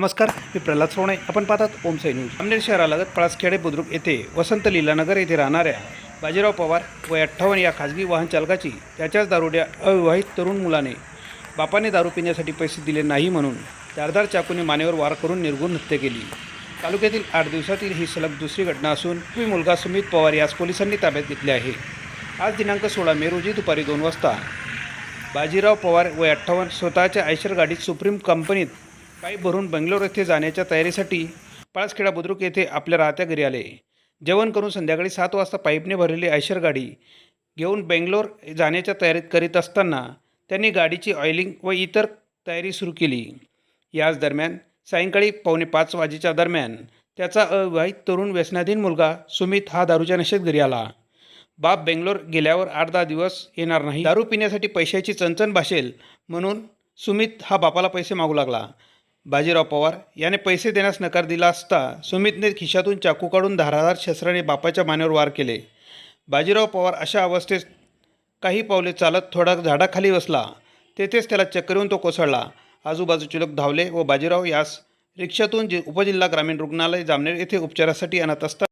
नमस्कार मी प्रल्हाद सोणे आपण पाहतात ओमसाई न्यूज. अमनेर शहरालगत पळसखेडे बुद्रुक येथे वसंत लीलानगर येथे राहणाऱ्या बाजीराव पवार व अठ्ठावन्न या खाजगी वाहन चालकाची त्याच्याच दारुड्या अविवाहित तरुण मुलाने बापाने दारू पिण्यासाठी पैसे दिले नाही म्हणून धारदार चाकूने मानेवर वार करून निर्गुण हत्या केली. तालुक्यातील आठ दिवसातील ही सलग दुसरी घटना असून मी मुलगा सुमित पवार यास पोलिसांनी ताब्यात घेतले आहे. आज दिनांक सोळा मे रोजी दुपारी दोन वाजता बाजीराव पवार वय अठ्ठावन्न स्वतःच्या आयशर गाडीत सुप्रीम कंपनीत पाईप भरून बंगलोर येथे जाण्याच्या तयारीसाठी पाळसखेडा बुद्रुक येथे आपल्या राहत्या घरी आले. जेवण करून संध्याकाळी सात वाजता पाईपने भरलेली आयशर गाडी घेऊन बेंगलोर जाण्याच्या तयारीत करीत असताना त्यांनी गाडीची ऑइलिंग व इतर तयारी सुरू केली. याच दरम्यान सायंकाळी पावणे पाच वाजेच्या दरम्यान त्याचा अविवाहित तरुण व्यसनाधीन मुलगा सुमित हा दारूच्या नशेत घरी आला. बाप बेंगलोर गेल्यावर आठ दहा दिवस येणार नाही. दारू पिण्यासाठी पैशाची चणचण भासेल म्हणून सुमित हा बापाला पैसे मागू लागला. बाजीराव पवार याने पैसे देण्यास नकार दिला असता सुमितने खिशातून चाकू काढून धाराधार शस्त्राने बापाच्या मानेवर वार केले. बाजीराव पवार अशा अवस्थेत काही पावले चालत थोडा झाडाखाली बसला. तेथेच त्याला चक्कर येऊन तो कोसळला. आजूबाजूचे लोक धावले व बाजीराव यास रिक्षातून जे उपजिल्हा ग्रामीण रुग्णालय जामनेर येथे उपचारासाठी आणत असता